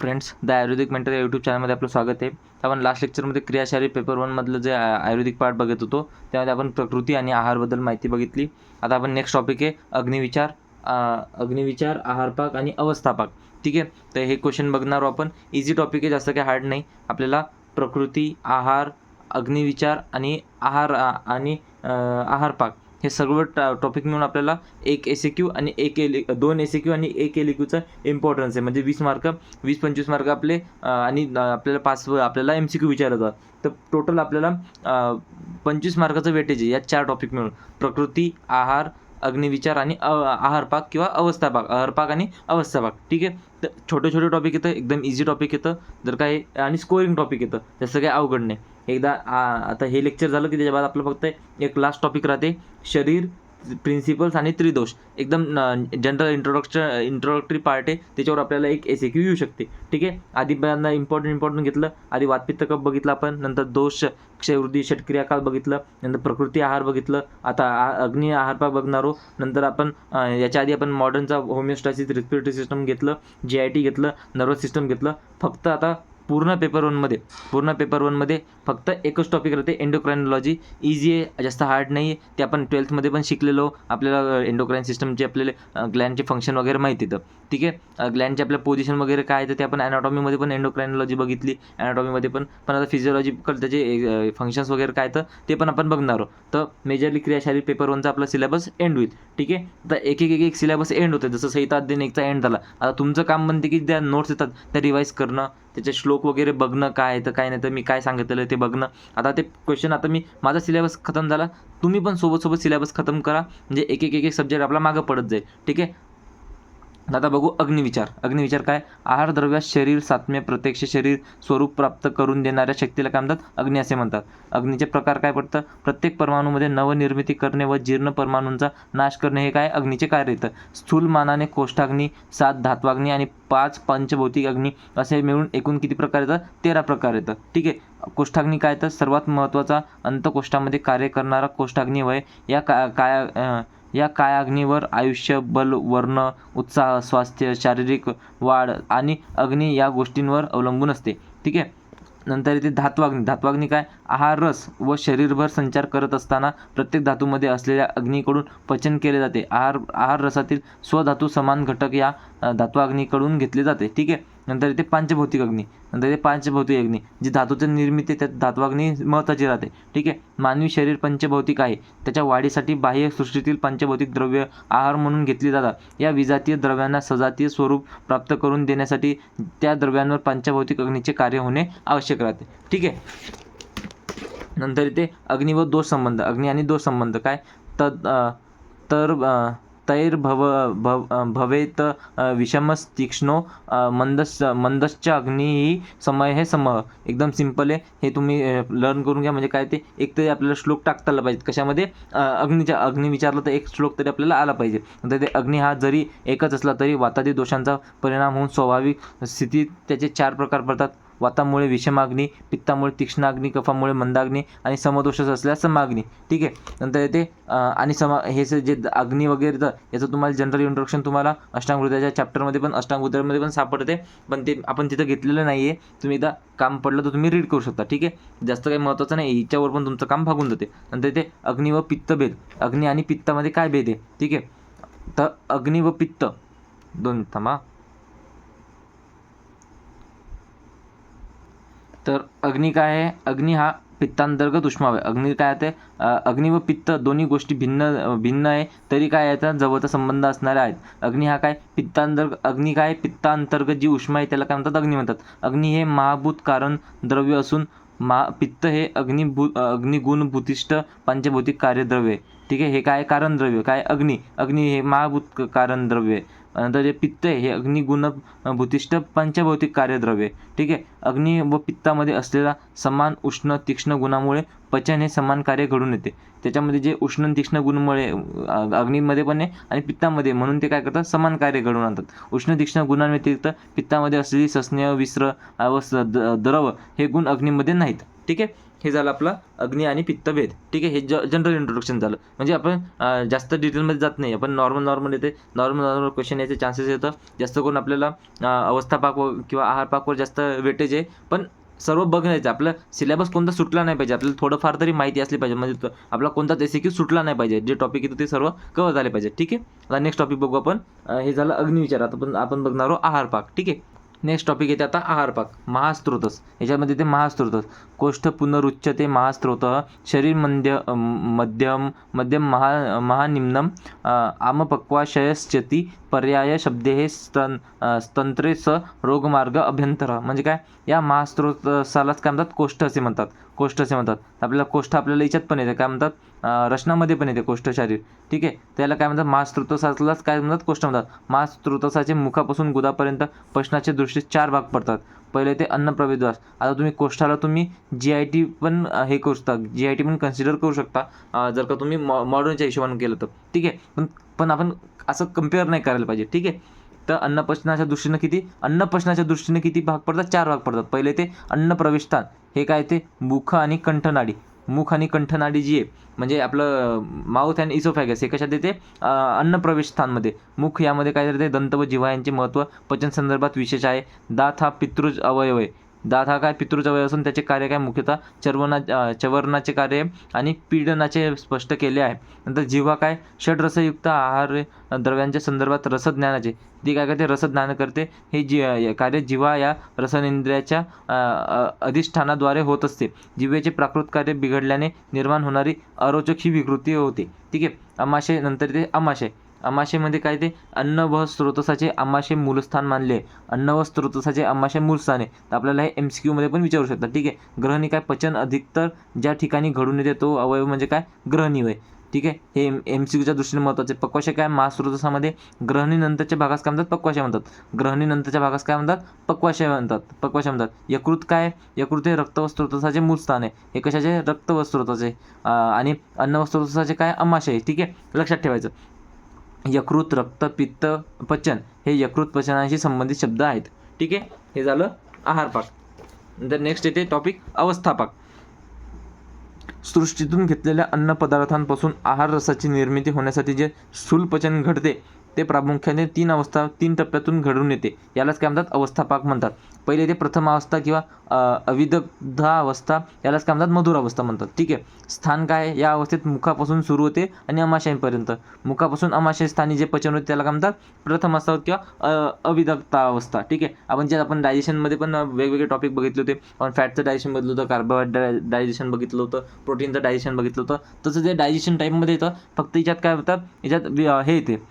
Friends the Ayurvedic mentor या YouTube चॅनलमध्ये आपलं स्वागत आहे. आपण लास्ट लेक्चरमध्ये क्रियाशारी पेपर वनमधलं जे आयुर्वेदिक पार्ट बघत होतो त्यामध्ये आपण प्रकृती आणि आहारबद्दल माहिती बघितली. आता आपण नेक्स्ट टॉपिक आहे अग्निविचार अग्निविचार आहारपाक आणि अवस्थापाक ठीक आहे? तर हे क्वेश्चन बघणार आहोत आपण. इझी टॉपिक आहे जास्त काही हार्ड नाही. आपल्याला प्रकृती आहार अग्निविचार आणि आहार आणि आहारपाक हे सर्व टॉपिक मिळून आपल्याला एक एस क्यू आणि एक एल दोन एस क्यू आणि एक एल क्यूचं इम्पॉर्टन्स आहे. म्हणजे वीस मार्क वीस पंचवीस मार्क आपले आणि आपल्याला पाच आपल्याला एम सी क्यू विचारलं जातं तर टोटल आपल्याला पंचवीस मार्काचं वेटेज आहे. या चार टॉपिक मिळून. प्रकृती आहार अग्निविचार आणि अ, आहारपाक किंवा अवस्थापाक आहारपाक आणि अवस्थापाक ठीक आहे? तर छोटे छोटे टॉपिक येतं एकदम इझी टॉपिक येतं. जर काही आणि स्कोरिंग टॉपिक येतं. जसं काही अवघड नाही. एकदा आ- आता हे लेक्चर झालं की त्याच्या बाद आपलं फक्त एक लास्ट टॉपिक राहते. शरीर प्रिन्सिपल्स आणि त्रिदोष. एकदम जनरल इंट्रोडक्शन इंट्रोडक्टरी पार्ट आहे. त्याच्यावर आपल्याला एक एस क्यू येऊ शकते. ठीक आहे? आधी पहिल्यांदा इम्पॉर्टंट इम्पॉर्टंट घेतलं. आधी वातपित्त कप बघितलं आपण. नंतर दोष क्षयवृद्धी षटक्रियाकाल बघितलं. नंतर प्रकृती आहार बघितलं. आता आ- अग्नी आहार पा बघणारो. नंतर आपण याच्या आधी आपण मॉडर्नचा होमिओस्टॅसिस रिस्पिरेटरी सिस्टम घेतलं. जी आय टी घेतलं. नर्वस सिस्टम घेतलं. फक्त आता पूर्ण पेपर वनमध्ये पूर्ण पेपर वनमध्ये फक्त एकच टॉपिक राहते एंडोक्रायनॉलॉजी इझी आहे जास्त हार्ड नाही आहे ते आपण ट्वेल्थमध्ये पण शिकलेलो. आपल्याला एंडोक्राईन सिस्टमचे आपल्याला ग्लॅनचे फंक्शन वगैरे माहिती येतं ठीक आहे? ग्लॅनचे आपल्या पोझिशन वगैरे काय आहे तर ते आपण ॲनाटॉमीमध्ये पण एंडोक्रायनॉलॉजी बघितली. ॲनाटॉमीमध्ये पण पण आता फिजिओलॉजिकल त्याचे फंक्शन्स वगैरे काय तर ते पण आपण बघणार आहोत. तर मेजरली क्रियाशाली पेपर वनचा आपला सिलेबस एंड होईल. ठीक आहे? तर एक एक एक एक सिलेबस एंड होते. जसं सहिता अध्ययन एकचा एंड झाला. आता तुमचं काम म्हणते की ज्या नोट्स येतात त्या रिवाईज करणं त्याचे श्लोक वगैरे बघणं काय आहे तर काय नाही तर मी काय सांगितलेलं ते बघणं. आता ते क्वेश्चन आता मी माझा सिलेबस खतम झाला. तुम्ही पण सोबत सोबत सिलेबस खतम करा. म्हणजे एक एक एक एक सब्जेक्ट आपला मागं पडत जाईल. ठीक आहे? आता बघू अग्निविचार अग्निविचार काय? आहार द्रव्यात शरीर सात्म्य प्रत्यक्ष शरीर स्वरूप प्राप्त करून देणाऱ्या शक्तीला काय म्हणतात? अग्नी असे म्हणतात. अग्नीचे प्रकार काय पडतं? प्रत्येक परमाणूमध्ये नवनिर्मिती करणे व जीर्ण परमाणूंचा नाश करणे हे काय? अग्नीचे कार्य येतं. स्थूल मानाने कोष्ठाग्नी सात धात्वाग्नी आणि पाच पंचभौतिक अग्नी असे मिळून एकूण किती प्रकार येतात? तेरा प्रकार येतं ठीक आहे. कोष्ठाग्नी काय तर सर्वात महत्त्वाचा अंतकोष्ठामध्ये कार्य करणारा कोष्ठाग्नी वय या का काय या काय अग्नीवर आयुष्य बल वर्ण उत्साह स्वास्थ्य शारीरिक वाढ आणि अग्नी या गोष्टींवर अवलंबून असते. ठीक आहे? नंतर येते धात्वाग्नी धात्वाग्नी काय? आहार रस व शरीरभर संचार करत असताना प्रत्येक धातूमध्ये असलेल्या अग्नीकडून पचन केले जाते. आहार आहार रसातील स्वधातू समान घटक या धात्वाग्नीकडून घेतले जाते. ठीक आहे? नंतर येते पांचभौतिक अग्नी नंतर येते पांचभौतिक अग्नी. जी धातूची निर्मिती आहे, त्यात धात्वाग्नी महत्त्वाची राहते. ठीक आहे? मानवी शरीर पंचभौतिक आहे. त्याच्या वाढीसाठी बाह्य सृष्टीतील पंचभौतिक द्रव्य आहार म्हणून घेतली जातात. या विजातीय द्रव्यांना सजातीय स्वरूप प्राप्त करून देण्यासाठी त्या द्रव्यांवर पंचभौतिक अग्नीचे कार्य होणे आवश्यक राहते. ठीक आहे? नंतर येते अग्नी व दोष संबंध. अग्नी आणि दोष संबंध. काय? तद तर तैर्भव तैर भव भव भवेत अ, तीक्ष्णो मंदस मंदश्च अग्नी ही समय हे सम। एकदम सिंपल आहे. हे तुम्ही लर्न करून घ्या. म्हणजे काय ते एक तरी आपल्याला श्लोक टाकता आला पाहिजे कशामध्ये अग्नीच्या अग्नी विचारलं तर एक श्लोक तरी आपल्याला आला पाहिजे. तर ते अग्नी हा जरी एकच असला तरी वातादी दोषांचा परिणाम होऊन स्वाभाविक स्थितीत त्याचे चार प्रकार पडतात. वातामुळे विषमाग्नी पित्तामुळे तीक्ष्णाग्नी कफामुळे मंदाग्नी आणि समदोषच असल्यास समाग्नी ठीक आहे? नंतर येते आणि समा हे जे द- अग्नी वगैरे तर याचं तुम्हाला जनरल इंट्रोडक्शन तुम्हाला अष्टांगहृदयाच्या चॅप्टरमध्ये पण अष्टांगहृदयामध्ये पण सापडते. पण ते आपण तिथं घेतलेलं नाही आहे तुम्ही एकदा काम पडलं तर तुम्ही रीड करू शकता. ठीक आहे? जास्त काही महत्त्वाचं नाही. हिच्यावर पण तुमचं काम भागून जाते. नंतर ते अग्नी व पित्तभेद अग्नी आणि पित्तामध्ये काय भेद आहे? ठीक आहे? तर अग्नी व पित्त. दोन थांबा. तर अग्नी काय आहे? अग्नी हा पित्तांतर्गत उष्माव आहे. अग्नी काय आहे अग्नी व पित्त दोन्ही गोष्टी भिन्न भिन्न आहे तरी काय याचा जवळचा संबंध असणारे आहेत. अग्नी हा काय? पित्तांतर्ग अग्नी काय? पित्तांतर्गत जी उष्मा आहे त्याला काय म्हणतात? अग्नी म्हणतात. अग्नी हे महाभूत कारण द्रव्य असून मा पित्त हे अग्निभू अग्निगुणभूतिष्ठ पंचभौतिक कार्यद्रव्य आहे. ठीक आहे? हे काय कारण द्रव्य काय अग्नी? अग्नी हे महाभूत कारण द्रव्य आहे. नंतर जे पित्त आहे हे अग्निगुण भूतिष्ठ पंचभौतिक कार्यद्रव्य ठीक आहे? अग्नी व पित्तामध्ये असलेला समान उष्ण तीक्ष्ण गुणामुळे पचन हे समान कार्य घडून येते. त्याच्यामध्ये जे उष्ण तीक्ष्ण गुणमुळे अग्नीमध्ये पण आहे आणि पित्तामध्ये म्हणून ते काय करतात? समान कार्य घडवून आणतात. उष्ण तीक्ष्ण गुणांव्यतिरिक्त पित्तामध्ये असलेली सस्नेह विस्र व स- द- द्रव हे गुण अग्नीमध्ये नाहीत. ठीक आहे? हे झालं आपलं अग्नी आणि पित्तभेद. ठीक आहे हे ज जनरल इंट्रोडक्शन झालं. म्हणजे आपण जास्त डिटेलमध्ये जात नाही. आपण नॉर्मल नॉर्मल येते. नॉर्मल नॉर्मल क्वेश्चन याचे चान्सेस येतं. जास्त करून आपल्याला अवस्थापाक व किंवा आहारपाकवर जास्त वेटेज आहे. पण सर्व बघण्याचं आपलं सिलेबस कोणता सुटला नाही पाहिजे. आपल्याला थोडंफार तरी माहिती असली पाहिजे. म्हणजे आपला कोणताच एस सुटला नाही पाहिजे. जे टॉपिक येतं ते सर्व कव्हर झाले पाहिजे. ठीक आहे? आता नेक्स्ट टॉपिक बघू आपण. हे झालं अग्निविचार. आता पण आपण बघणार आहोत आहारपाक ठीक आहे? नेक्स्ट टॉपिक येते आता आहारपाक. महास्त्रोतस याच्यामध्ये ते महास्त्रोतस कोष्ठ पुनरुच्चते महास्त्रोत शरीर मध्य मध्यम मध्यम महा महानिम्नम आमपक्वाशयश्चती पर्याय शब्दे हे स्तन स्तंत्रे स रोगमार्ग अभ्यंतर. म्हणजे काय? या महास्त्रोतसालाच काय म्हणतात? कोष्ठ असे म्हणतात. कोष्ठ असे म्हणतात. आपल्याला कोष्ठ आपल्याला याच्यात पण येते. काय म्हणतात? रचनामध्ये पण येते कोष्ठ शरीर. ठीक आहे? त्याला काय म्हणतात? महास्त्रोतसालाच काय म्हणतात? कोष्ठ म्हणतात. महास्त्रोतसाचे मुखापासून गुदापर्यंत पचनाच्या दृष्टीत चार भाग पडतात. पहिले ते अन्नप्रवेशद्वास आता तुम्ही कोष्ठाला तुम्ही जी आय टी पण हे करू शकता. जी आय टी पण कन्सिडर करू शकता. जर का तुम्ही मॉ मॉडर्नच्या हिशोबाने केलं तर. ठीक आहे? पण पण आपण असं कंपेअर नाही करायला पाहिजे. ठीक आहे? तर अन्नपचनाच्या दृष्टीनं किती? अन्नपचनाच्या दृष्टीने किती भाग पडतात? चार भाग पडतात. पहिले ते अन्न प्रवेशस्थान हे काय ते? मुख आणि कंठनाडी. मुख आणि कंठनाडी जी आहे म्हणजे आपलं माउथ अँड इसोफॅगस हे कशात येते? अन्न प्रवेशस्थानमध्ये मुख यामध्ये काय येते दंत व जिव्हा यांचे महत्त्व पचन संदर्भात विशेष आहे. दात हा पितृज अवयव आहे. दात हा काय पितृचा वय असून त्याचे कार्य काय मुख्यतः चर्वना चवर्णाचे कार्य आणि पीडनाचे स्पष्ट केले आहे. नंतर जिव्हा काय षडरसयुक्त आहार द्रव्यांच्या संदर्भात रसज्ञानाचे. ती काय करते? रसज्ञान करते. हे जी कार्य जिव्हा या रसनेंद्रियाच्या अधिष्ठानाद्वारे होत असते. जिव्हेचे प्राकृत कार्य बिघडल्याने निर्माण होणारी अरोचक ही विकृती होते. ठीक आहे? अमाशय नंतर ते अमाशय. अमाशेमध्ये काय ते? अन्न व स्रोतसाचे अमाशे मूलस्थान मानले. अन्न व स्रोतसाचे अमाशय मूलस्थान. आहे तर आपल्याला हे एम सी क्यूमध्ये पण विचारू शकतात ठीक आहे? ग्रहणी काय? पचन अधिकतर ज्या ठिकाणी घडून येते तो अवयव म्हणजे काय? ग्रहणी वय ठीक आहे? हे एम सी क्यूच्या दृष्टीने महत्त्वाचे. पक्वाशय काय? महास्रोतसामध्ये ग्रहणीनंतरच्या भागास काय म्हणतात? पक्वाशय म्हणतात. ग्रहणीनंतरच्या भागास काय म्हणतात? पक्वाशय म्हणतात. पक्वाशय म्हणतात. यकृत काय? यकृत हे रक्त व स्रोतसाचे मूळ स्थान आहे. हे कशाचे? रक्त व स्रोताचे. आणि अन्न व स्रोतसाचे काय? अमाशय. ठीक आहे? लक्षात ठेवायचं. यकृत रक्त पित्त पचन हे यकृत पचनाशी संबंधित शब्द आहेत. ठीक आहे? हे झालं आहारपाक नंतर नेक्स्ट येते टॉपिक अवस्थापाक सृष्टीतून घेतलेल्या अन्न पदार्थांपासून आहार रसाची निर्मिती होण्यासाठी जे स्थूल पचन घडते ते प्रामुख्याने तीन अवस्था तीन टप्प्यातून घडून येते. यालाच काय म्हणतात? अवस्थापाक म्हणतात. पहिले ते प्रथम अवस्था किंवा अविदग्धा अवस्था यालाच काय म्हणतात? मधुर अवस्था म्हणतात. ठीक आहे? स्थान काय आहे? या अवस्थेत मुखापासून सुरू होते आणि अमाशयापर्यंत. मुखापासून अमाशय स्थानी जे पचन होते त्याला काय म्हणतात? प्रथम अवस्था किंवा अविदग्धा अवस्था. ठीक आहे? आपण जे आपण डायजेशनमध्ये पण वेगवेगळे टॉपिक बघितले होते. आपण फॅटचं डायजेशन बघितलं होतं कार्बोहायड्रेट डायजेशन बघितलं होतं प्रोटीनचं डायजेशन बघितलं होतं. तसं जे डायजेशन टाईपमध्ये येतं फक्त याच्यात काय होतात याच्यात हे येते.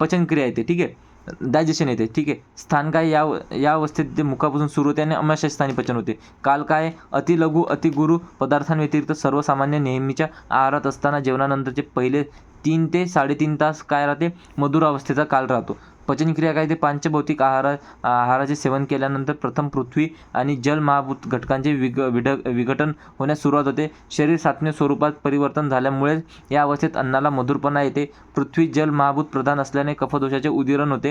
पचनक्रिया येते ठीक आहे? डायजेशन येते ठीक आहे? स्थान काय या या अवस्थेत ते मुखापासून सुरू होते आणि अमाशय स्थानी पचन होते. काल काय? अतिलघु अतिगुरु पदार्थांव्यतिरिक्त सर्वसामान्य नेहमीच्या आहारात असताना जेवणानंतरचे पहिले तीन ते साडेतीन तास काय राहते? मधुर अवस्थेचा काल राहतो. पचनक्रिया काय ते पांचभौतिक आहार आहाराचे सेवन केल्यानंतर प्रथम पृथ्वी आणि जल महाभूत घटकांचे विग विढ विघटन होण्यास सुरुवात होते. शरीर सात्म्य स्वरूपात परिवर्तन झाल्यामुळे या अवस्थेत अन्नाला मधुरपणा येते. पृथ्वी जल महाभूत प्रधान असल्याने कफदोषाचे उदिरण होते.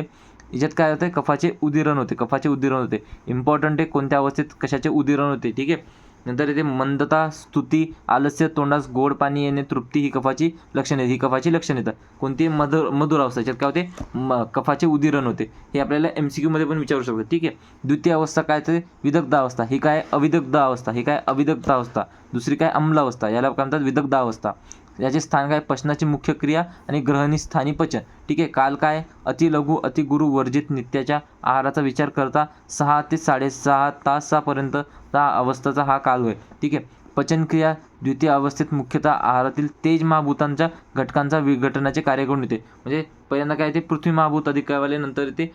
याच्यात काय होते? कफाचे उदिरण होते. कफाचे उदिरण होते. इम्पॉर्टंट आहे कोणत्या अवस्थेत कशाचे उदिरण होते? ठीक आहे. नंतर येते मंदता स्तुती आलस्य तोंडास गोड पाणी येणे तृप्ती ही कफाची लक्षणे ही कफाची लक्षणे येतात कोणती? मधुर मधुर अवस्था. याच्यात काय होते? म कफाचे उदिरण होते. हे आपल्याला एम सी क्यूमध्ये पण विचारू शकतो. ठीक आहे? द्वितीय अवस्था काय ते विदग्ध अवस्था. ही काय? अविदग्ध अवस्था. ही काय? अविदग्ध अवस्था. दुसरी काय? अमलावस्था याला काय म्हणतात? विदग्ध अवस्था. याचे स्थान काय पचनाची मुख्य क्रिया आणि ग्रहणी स्थानी पचन. ठीक? आहे काल काय? अतिलघु अतिगुरु वर्जित नित्याच्या आहाराचा विचार करता सहा ते साडेसहा तासापर्यंत हा अवस्थेचा हा काल होय. ठीक? आहे पचनक्रिया द्वितीय अवस्थेत मुख्यतः आहारातील तेज महाभूतांच्या घटकांचा विघटनाचे कार्य करून येते. म्हणजे पहिल्यांदा काय ते पृथ्वी महाभूत अधिक नंतर ते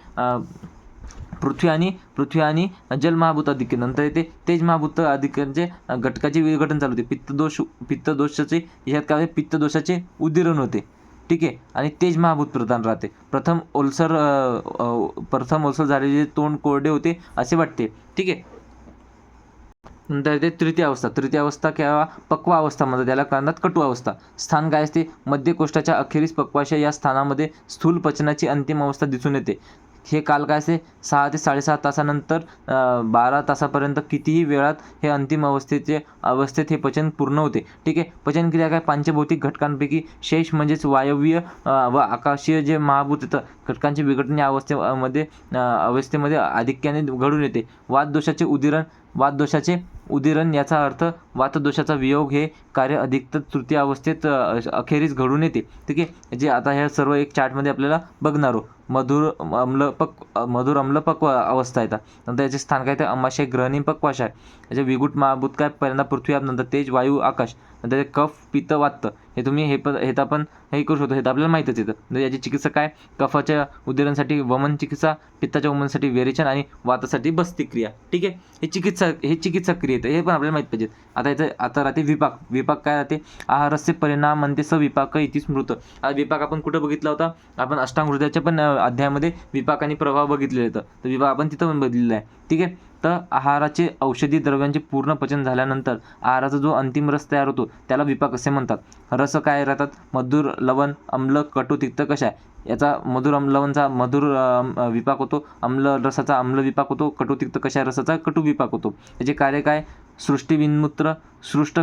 पृथ्वी आणि पृथ्वी आणि जल महाभूत अधिक नंतर येते तेज महाभूत अधिकांचे घटकाचे विघटन चालू होते. पित्तदोष पित्तदोषाचे ह्यात काय पित्तदोषाचे उदिरण होते. ठीक आहे? आणि तेज महाभूत प्रधान राहते. प्रथम ओलसर प्रथम ओलसर झालेले तोंड कोरडे होते असे वाटते. ठीक आहे? नंतर येते तृतीय अवस्था. तृतीय अवस्था किंवा पक्वा अवस्था म्हणतात. त्याला कारणात कटू अवस्था. स्थान काय असते? मध्यकोष्ठाच्या अखेरीस पक्वाशय या स्थानामध्ये स्थूल पचनाची अंतिम अवस्था दिसून येते. हे काल काय असे सहा ते साडेसहा तासानंतर बारा तासापर्यंत कितीही वेळात हे अंतिम अवस्थेचे अवस्थेत हे पचन पूर्ण होते. ठीक आहे? पचनक्रिया काय? पांचभौतिक घटकांपैकी शेष म्हणजेच वायव्य व आकाशीय जे महाभूत येतं घटकांचे विघटन या अवस्थेमध्ये अवस्थेमध्ये आधिक्याने घडून येते. वाददोषाचे उदिरण वाददोषाचे उदिरण याचा अर्थ वातदोषाचा वियोग हे कार्य अधिकतर तृतीय अवस्थेत अखेरीस घडून येते. ठीक आहे? जे आता ह्या सर्व एक चार्टमध्ये आपल्याला बघणार आहोत. मधुर अम्लपक मधुर अम्लपक्व अवस्था येतात नंतर याचे स्थान काय ते अमाशय ग्रहणी आहे. याचे विगुट महाभूत काय पहिल्यांदा पृथ्वी आप नंतर तेज वायू आकाश. नंतर ते कफ पित्त वात्त हे तुम्ही हे पण हे तर आपण हे करू शकतो. हे तर आपल्याला माहीतच येतं याची चिकित्सा काय? कफाच्या उदिरणासाठी वमन चिकित्सा पित्ताच्या वमनसाठी वेरेचन आणि वातासाठी बस्ती क्रिया ठीक आहे? हे चिकित्सा हे चिकित्सा क्रिया. येतं हे पण आपल्याला माहीत पाहिजे आता याचं आता राहते विपाक. विपाक काय राहते? आहारस्य परिणाम म्हणते सविपाक इति स्मृत. आता विपाक आपण कुठं बघितला होता? आपण अष्टांगृद्याच्या पण अध्यायामध्ये विपाक आणि प्रभाव बघितलेलं होतं. तर विपाक आपण तिथं पण बघितलेला आहे. ठीक आहे? तर आहाराचे औषधी द्रव्यांचे पूर्ण पचन झाल्यानंतर आहाराचा जो अंतिम रस तयार होतो त्याला विपाक असे म्हणतात. रस काय राहतात? मधुर लवण अम्ल कटू तिक्त कशा आहे? याचा मधुर अम मधुर विपाक होतो. आम्ल रसाचा आम्ल विपाक होतो. कटुतिक्त कशा रसाचा कटू विपाक होतो. याचे कार्य काय? सृष्टी विन्मूत्र सृष्ट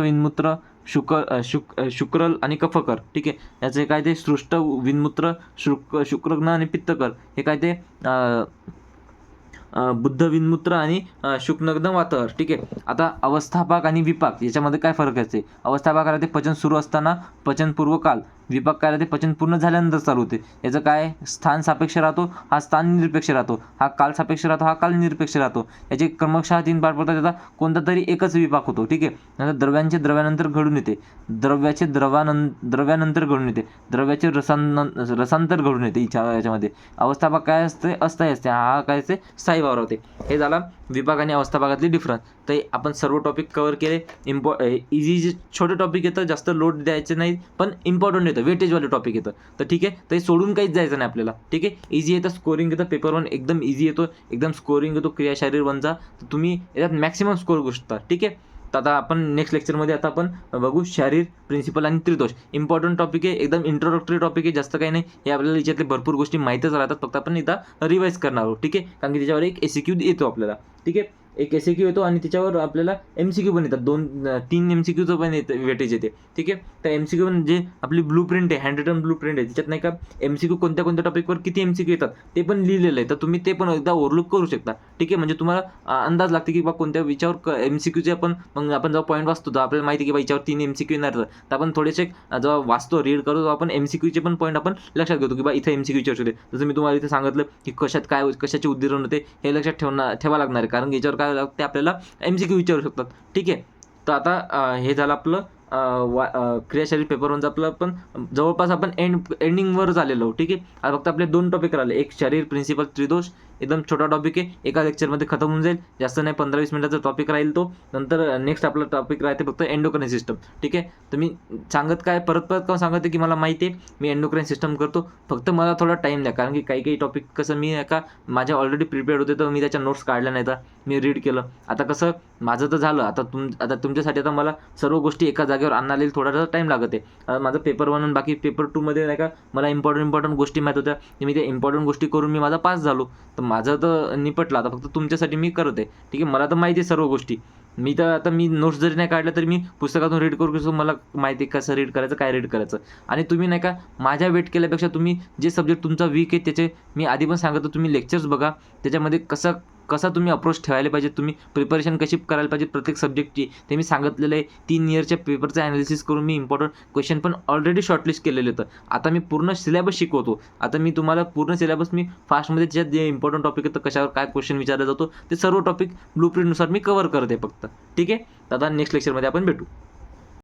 शुक शुक शुक्रल आणि कफकर. ठीक आहे? याचे काय ते? सृष्ट विन्मूत्र शुक शुक्रग्न आणि पित्तकर. हे काय ते? बुद्ध विन्मूत्र आणि शुक्नग्न वातर ठीक आहे? आता अवस्थापाक आणि विपाक याच्यामध्ये काय फरक असते अवस्थापाक राहते पचन सुरू असताना पचनपूर्व काल. विपाक काय राहते पचन पूर्ण झाल्यानंतर चालू होते. याचं काय? स्थान सापेक्ष राहतो हा स्थान निरपेक्ष राहतो. हा काल सापेक्ष राहतो हा काल निरपेक्ष राहतो. याचे क्रमशः तीन पाठ पडतात. त्याचा कोणता तरी एकच विपाक होतो ठीक आहे? नंतर द्रव्यांचे द्रव्यानंतर घडून येते. द्रव्याचे द्रवानं द्रव्यानंतर घडून येते. द्रव्याचे रसान रसांतर घडून येते इच्छा याच्यामध्ये. अवस्थापाक काय असते? अस्थायी असते. हा काय असते? स्थायी भाव राहते हे झाला विभाग आणि अवस्थापाकातली डिफरन्स तर आपण सर्व टॉपिक कवर केले. इम्पॉ इझी जे छोटे टॉपिक येतं जास्त लोड द्यायचे नाही पण इम्पॉर्टंट येतं वेटेजवाले टॉपिक येतं. तर ठीक आहे? तर हे सोडून काहीच जायचं नाही आपल्याला. ठीक आहे? इझी येतं स्कोरिंग येतं पेपर वन एकदम इझी येतो. एकदम स्कोरिंग येतो क्रिया शारीर वनचा तर तुम्ही याच्यात मॅक्सिमम स्कोर करू शकता. ठीक आहे? तर आता आपण नेक्स्ट लेक्चरमध्ये आता आपण बघू शारीर प्रिन्सिपल आणि त्रिदोष. इम्पॉर्टंट टॉपिक आहे. एकदम इंट्रोडक्टरी टॉपिक आहे. जास्त काही नाही. हे आपल्याला याच्यातले भरपूर गोष्टी माहीतच राहतात. फक्त आपण इथं रिवाईज करणार आहोत. ठीक आहे? कारण की त्याच्यावर एक एसिक्यू येतो आपल्याला. ठीक आहे? एक एस येतो आणि त्याच्यावर आपल्याला एम सी क्यू पण येतात. दोन तीन एम सी क्यूचं पण येतं वेटेज येते. ठीक आहे? तर एम सी क्यू पण जे आपली ब्लू प्रिंट आहे हँड रिटन ब्लू प्रिंट आहे त्याच्यात नाही का एम सी क्यू कोणत्या कोणत्या टॉपिकवर किती एम सी क्यू येतात ते पण लिहिलेलं आहे. तर तुम्ही ते पण एकदा ओव्हरलुक करू शकता. ठीक आहे? म्हणजे तुम्हाला अंदाज लागते की बा कोणत्या विषयावर एम सी क्यूचे आपण मग आपण जेव्हा पॉईंट वाचतो तर आपल्याला माहिती आहे की बा याच्यावर तीन एम सी क्यू येणार तर आपण थोडेसे जेव्हा वाचतो रीड करतो आपण एम सी क्यूचे पण पॉईंट आपण लक्षात घेतो की बा इथं एम सी क्यूचे असू दे. जसं मी तुम्हाला इथे सांगितलं की कशात काय कशाचे उद्दीरण होते हे लक्षात ठेवणार ठेवा लागणार आहे. कारण की याच्यावर काय लागते आपल्याला एम सी क्यू विचारू शकतात. ठीक आहे? तर आता हे झालं आपलं वा क्रियाशाली पेपरवरचं आपलं पण जवळपास आपण एंड एंडिंगवर झालेलो ठीक आहे? आता फक्त आपले दोन टॉपिक राहिले. एक शरीर प्रिन्सिपल त्रिदोष. एकदम छोटा टॉपिक आहे. एका लेक्चरमध्ये खतम होऊन जाईल. जास्त नाही पंधरा वीस मिनिटाचा टॉपिक राहील तो. नंतर नेक्स्ट आपला टॉपिक राहते फक्त एंडोक्राईन सिस्टम ठीक आहे? तर मी सांगत काय परत परत का सांगत की मला माहिती आहे मी एंडोक्राईन सिस्टम करतो. फक्त मला थोडा टाईम द्या. कारण की काही काही टॉपिक कसं मी एका माझ्या ऑलरेडी प्रिपेअर्ड होते तर मी त्याच्या नोट्स काढल्या नाही तर मी रीड केलं. आता कसं माझं तर झालं. आता तुम आता तुमच्यासाठी आता मला सर्व गोष्टी एका जागेवर आणायला थोडासा टाईम लागत. आहे माझं पेपर वन आणि बाकी पेपर टूमध्ये नाही का मला इम्पॉर्टंट इम्पॉर्टंट गोष्टी माहीत होत्या. मी त्या इम्पॉर्टंट गोष्टी करून मी माझा पास झालो. तर माझं तर निपटलं. आता फक्त तुमच्यासाठी मी करत आहे. ठीक आहे मला तर माहिती आहे सर्व गोष्टी. मी तर आता मी नोट्स जरी नाही काढल्या तरी मी पुस्तकातून रीड करू शकतो. मला माहिती आहे कसं रीड करायचं काय रीड करायचं. आणि तुम्ही नाही का माझ्या वेट केल्यापेक्षा तुम्ही जे सब्जेक्ट तुमचा वीक आहे त्याचे मी आधी पण सांगतो तुम्ही लेक्चर्स बघा. त्याच्यामध्ये कसं कसा तुम्ही अप्रोच ठेवायला पाहिजे तुम्ही प्रिपरेशन कशी करायला पाहिजे प्रत्येक सब्जेक्टची ते मी सांगितलेलं आहे. तीन इयरच्या पेपरचं ॲनालिसिस करून मी इम्पॉर्टंट क्वेश्चन पण ऑलरेडी शॉर्टलिस्ट केलेलं होतं. आता मी पूर्ण सिलेबस शिकवतो. आता मी तुम्हाला पूर्ण सिलेबस मी फास्टमध्ये ज्या जे इम्पॉर्टंट टॉपिक येतं कशावर काय क्वेश्चन विचारला जातो ते सर्व टॉपिक ब्लू प्रिंटनुसार मी कवर करते फक्त. ठीक आहे? तर आता नेक्स्ट लेक्चरमध्ये आपण भेटू.